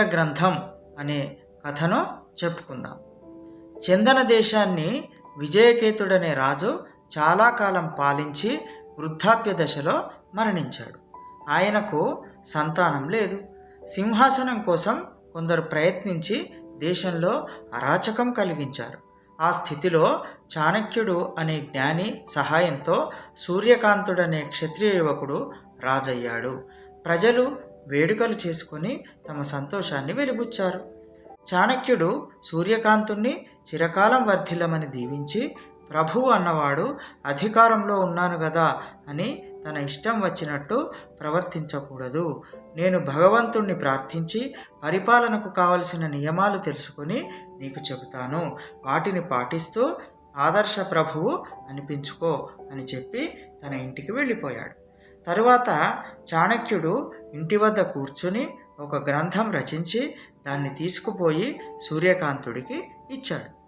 గ్రంథం అనే కథను చెప్పుకుందాం. చందన దేశాన్ని విజయకేతుడనే రాజు చాలా కాలం పాలించి వృద్ధాప్య దశలో మరణించాడు. ఆయనకు సంతానం లేదు. సింహాసనం కోసం కొందరు ప్రయత్నించి దేశంలో అరాచకం కలిగించారు. ఆ స్థితిలో చాణక్యుడు అనే జ్ఞాని సహాయంతో సూర్యకాంతుడనే క్షత్రియ యువకుడు రాజయ్యాడు. ప్రజలు వేడుకలు చేసుకుని తమ సంతోషాన్ని వెలిబుచ్చారు. చాణక్యుడు సూర్యకాంతుణ్ణి చిరకాలం వర్ధిల్లమని దీవించి ప్రభువు అన్నవాడు అధికారంలో ఉన్నాను కదా అని తన ఇష్టం వచ్చినట్టు ప్రవర్తించకూడదు. నేను భగవంతుణ్ణి ప్రార్థించి పరిపాలనకు కావలసిన నియమాలు తెలుసుకొని నీకు చెబుతాను. వాటిని పాటిస్తూ ఆదర్శ ప్రభువు అనిపించుకో అని చెప్పి తన ఇంటికి వెళ్ళిపోయాడు. తరువాత చాణక్యుడు ఇంటి వద్ద కూర్చుని ఒక గ్రంథం రచించి దాన్ని తీసుకుపోయి సూర్యకాంతుడికి ఇచ్చాడు.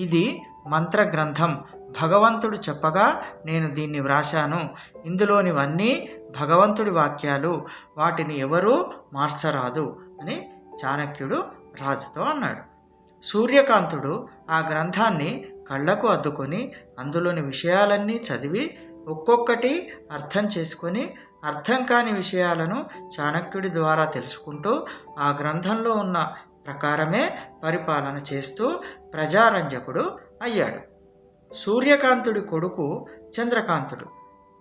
ఇది మంత్ర గ్రంథం. భగవంతుడు చెప్పగా నేను దీన్ని వ్రాశాను. ఇందులోనివన్నీ భగవంతుడి వాక్యాలు. వాటిని ఎవరూ మార్చరాదు అని చాణక్యుడు రాజుతో అన్నాడు. సూర్యకాంతుడు ఆ గ్రంథాన్ని కళ్ళకు అద్దుకొని అందులోని విషయాలన్నీ చదివి ఒక్కొక్కటి అర్థం చేసుకొని అర్థం కాని విషయాలను చాణక్యుడి ద్వారా తెలుసుకుంటూ ఆ గ్రంథంలో ఉన్న ప్రకారమే పరిపాలన చేస్తూ ప్రజారంజకుడు అయ్యాడు. సూర్యకాంతుడి కొడుకు చంద్రకాంతుడు.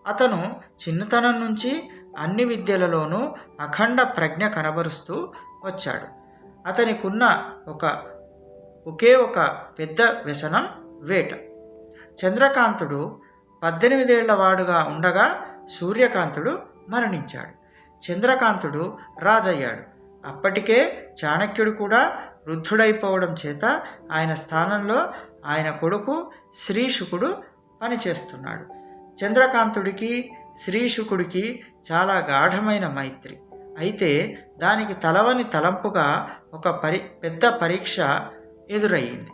అతను చిన్నతనం నుంచి అన్ని విద్యలలోనూ అఖండ ప్రజ్ఞ కనబరుస్తూ వచ్చాడు. అతనికున్న ఒక ఒకే ఒక పెద్ద వ్యసనం వేట. చంద్రకాంతుడు పద్దెనిమిదేళ్ళ వాడుగా ఉండగా సూర్యకాంతుడు మరణించాడు. చంద్రకాంతుడు రాజయ్యాడు. అప్పటికే చాణక్యుడు కూడా వృద్ధుడైపోవడం చేత ఆయన స్థానంలో ఆయన కొడుకు శ్రీశుకుడు పనిచేస్తున్నాడు. చంద్రకాంతుడికి శ్రీశుకుడికి చాలా గాఢమైన మైత్రి. అయితే దానికి తలవని తలంపుగా ఒక పరి పెద్ద పరీక్ష ఎదురయ్యింది.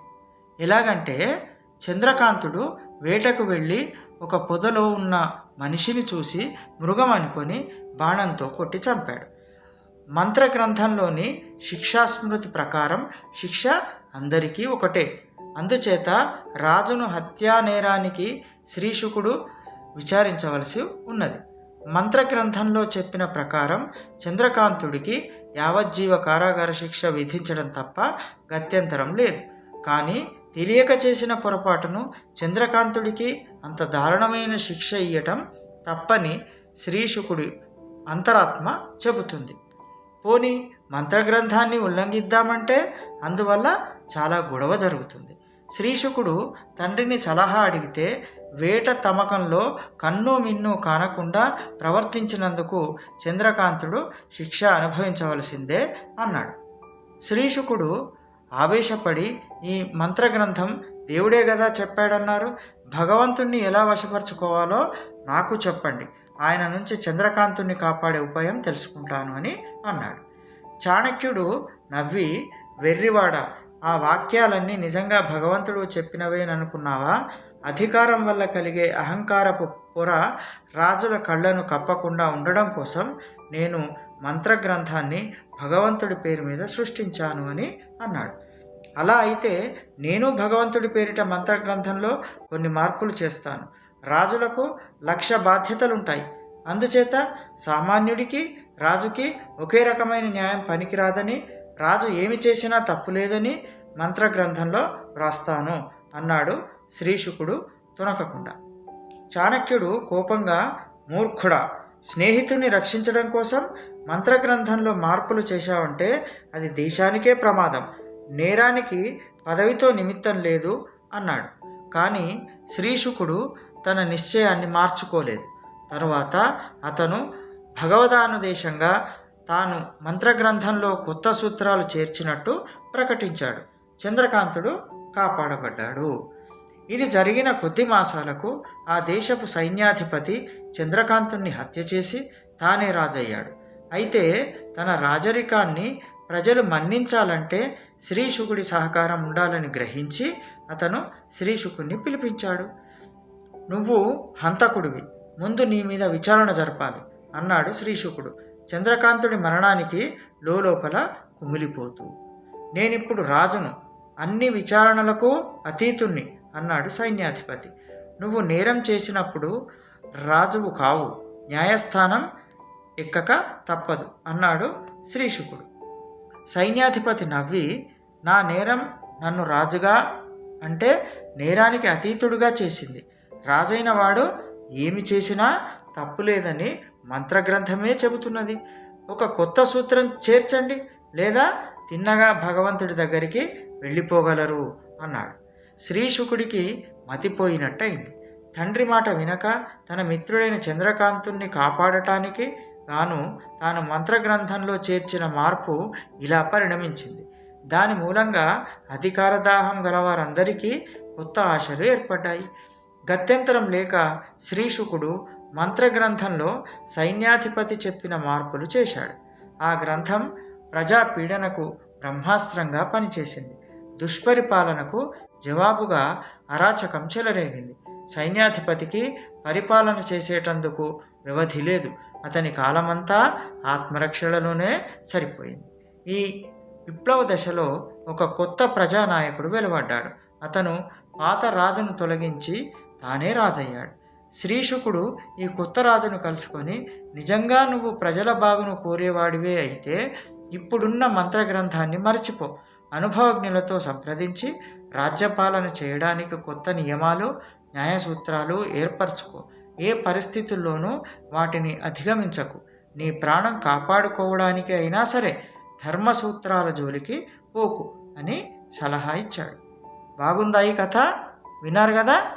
ఎలాగంటే చంద్రకాంతుడు వేటకు వెళ్ళి ఒక పొదలో ఉన్న మనిషిని చూసి మృగం అనుకొని బాణంతో కొట్టి చంపాడు. మంత్ర గ్రంథంలోని శిక్షాస్మృతి ప్రకారం శిక్ష అందరికీ ఒకటే. అందుచేత రాజును హత్యా నేరానికి శ్రీశుకుడు విచారించవలసి ఉన్నది. మంత్ర గ్రంథంలో చెప్పిన ప్రకారం చంద్రకాంతుడికి యావజ్జీవ కారాగార శిక్ష విధించడం తప్ప గత్యంతరం లేదు. కానీ తెలియక చేసిన పొరపాటును చంద్రకాంతుడికి అంత దారుణమైన శిక్ష ఇయ్యటం తప్పని శ్రీశుకుడి అంతరాత్మ చెబుతుంది. పోని మంత్రగ్రంథాన్ని ఉల్లంఘిద్దామంటే అందువల్ల చాలా గొడవ జరుగుతుంది. శ్రీశుకుడు తండ్రిని సలహా అడిగితే వేట తమకంలో కన్ను మిన్ను కానకుండా ప్రవర్తించినందుకు చంద్రకాంతుడు శిక్ష అనుభవించవలసిందే అన్నాడు. శ్రీశుకుడు ఆవేశపడి ఈ మంత్రగ్రంథం దేవుడే కదా చెప్పాడన్నారు. భగవంతుణ్ణి ఎలా వశపరుచుకోవాలో నాకు చెప్పండి. ఆయన నుంచి చంద్రకాంతుణ్ణి కాపాడే ఉపాయం తెలుసుకుంటాను అని అన్నాడు. చాణక్యుడు నవ్వి వెర్రివాడ ఆ వాక్యాలన్నీ నిజంగా భగవంతుడు చెప్పినవేననుకున్నావా? అధికారం వల్ల కలిగే అహంకారపు పొర రాజుల కళ్ళను కప్పకుండా ఉండడం కోసం నేను మంత్రగ్రంథాన్ని భగవంతుడి పేరు మీద సృష్టించాను అని అన్నాడు. అలా అయితే నేను భగవంతుడి పేరిట మంత్రగ్రంథంలో కొన్ని మార్పులు చేస్తాను. రాజులకు లక్ష బాధ్యతలుంటాయి. అందుచేత సామాన్యుడికి రాజుకి ఒకే రకమైన న్యాయం పనికిరాదని రాజు ఏమి చేసినా తప్పు లేదని మంత్రగ్రంథంలో వ్రాస్తాను అన్నాడు శ్రీశుకుడు తునకకుండా. చాణక్యుడు కోపంగా మూర్ఖుడా స్నేహితుడిని రక్షించడం కోసం మంత్రగ్రంథంలో మార్పులు చేశావంటే అది దేశానికే ప్రమాదం. నేరానికి పదవితో నిమిత్తం లేదు అన్నాడు. కానీ శ్రీశుకుడు తన నిశ్చయాన్ని మార్చుకోలేదు. తరువాత అతను భగవదానుదేశంగా తాను మంత్రగ్రంథంలో కొత్త సూత్రాలు చేర్చినట్టు ప్రకటించాడు. చంద్రకాంతుడు కాపాడబడ్డాడు. ఇది జరిగిన కొద్ది మాసాలకు ఆ దేశపు సైన్యాధిపతి చంద్రకాంతుణ్ణి హత్య చేసి తానే రాజయ్యాడు. అయితే తన రాజరికాన్ని ప్రజలు మన్నించాలంటే శ్రీశుకుడి సహకారం ఉండాలని గ్రహించి అతను శ్రీశుకుడిని పిలిపించాడు. నువ్వు హంతకుడివి. ముందు నీ మీద విచారణ జరపాలి అన్నాడు శ్రీశుకుడు. చంద్రకాంతుడి మరణానికి లోపల కుమిలిపోతూ. నేనిప్పుడు రాజును. అన్ని విచారణలకు అతీతుణ్ణి అన్నాడు సైన్యాధిపతి. నువ్వు నేరం చేసినప్పుడు రాజువు కావు. న్యాయస్థానం ఎక్కక తప్పదు అన్నాడు శ్రీశుకుడు. సైన్యాధిపతి నవ్వి నా నేరం నన్ను రాజుగా అంటే నేరానికి అతీతుడుగా చేసింది. రాజైన వాడు ఏమి చేసినా తప్పు లేదని మంత్రగ్రంథమే చెబుతున్నది. ఒక కొత్త సూత్రం చేర్చండి లేదా తిన్నగా భగవంతుడి దగ్గరికి వెళ్ళిపోగలరు అన్నాడు. శ్రీశుకుడికి మతిపోయినట్టయింది. తండ్రి మాట వినక తన మిత్రుడైన చంద్రకాంతుణ్ణి కాపాడటానికి గాను తాను మంత్రగ్రంథంలో చేర్చిన మార్పు ఇలా పరిణమించింది. దాని మూలంగా అధికార దాహం గలవారందరికీ కొత్త ఆశలు ఏర్పడ్డాయి. గత్యంతరం లేక శ్రీశుకుడు మంత్రగ్రంథంలో సైన్యాధిపతి చెప్పిన మార్పులు చేశాడు. ఆ గ్రంథం ప్రజా పీడనకు బ్రహ్మాస్త్రంగా పనిచేసింది. దుష్పరిపాలనకు జవాబుగా అరాచకం చెలరేగింది. సైన్యాధిపతికి పరిపాలన చేసేటందుకు వ్యవధి లేదు. అతని కాలమంతా ఆత్మరక్షణలోనే సరిపోయింది. ఈ విప్లవ దశలో ఒక కొత్త ప్రజానాయకుడు వెలువడ్డాడు. అతను పాత రాజును తొలగించి తానే రాజయ్యాడు. శ్రీశుకుడు ఈ కొత్త రాజును కలుసుకొని నిజంగా నువ్వు ప్రజల బాగును కోరేవాడివే అయితే ఇప్పుడున్న మంత్రగ్రంథాన్ని మర్చిపో. అనుభవజ్ఞులతో సంప్రదించి రాజ్యపాలన చేయడానికి కొత్త నియమాలు న్యాయసూత్రాలు ఏర్పరచుకో. ఏ పరిస్థితుల్లోనూ వాటిని అధిగమించకు. నీ ప్రాణం కాపాడుకోవడానికి అయినా సరే ధర్మసూత్రాల జోలికి పోకు అని సలహా ఇచ్చాడు. బాగుందా ఈ కథ? విన్నారు కదా?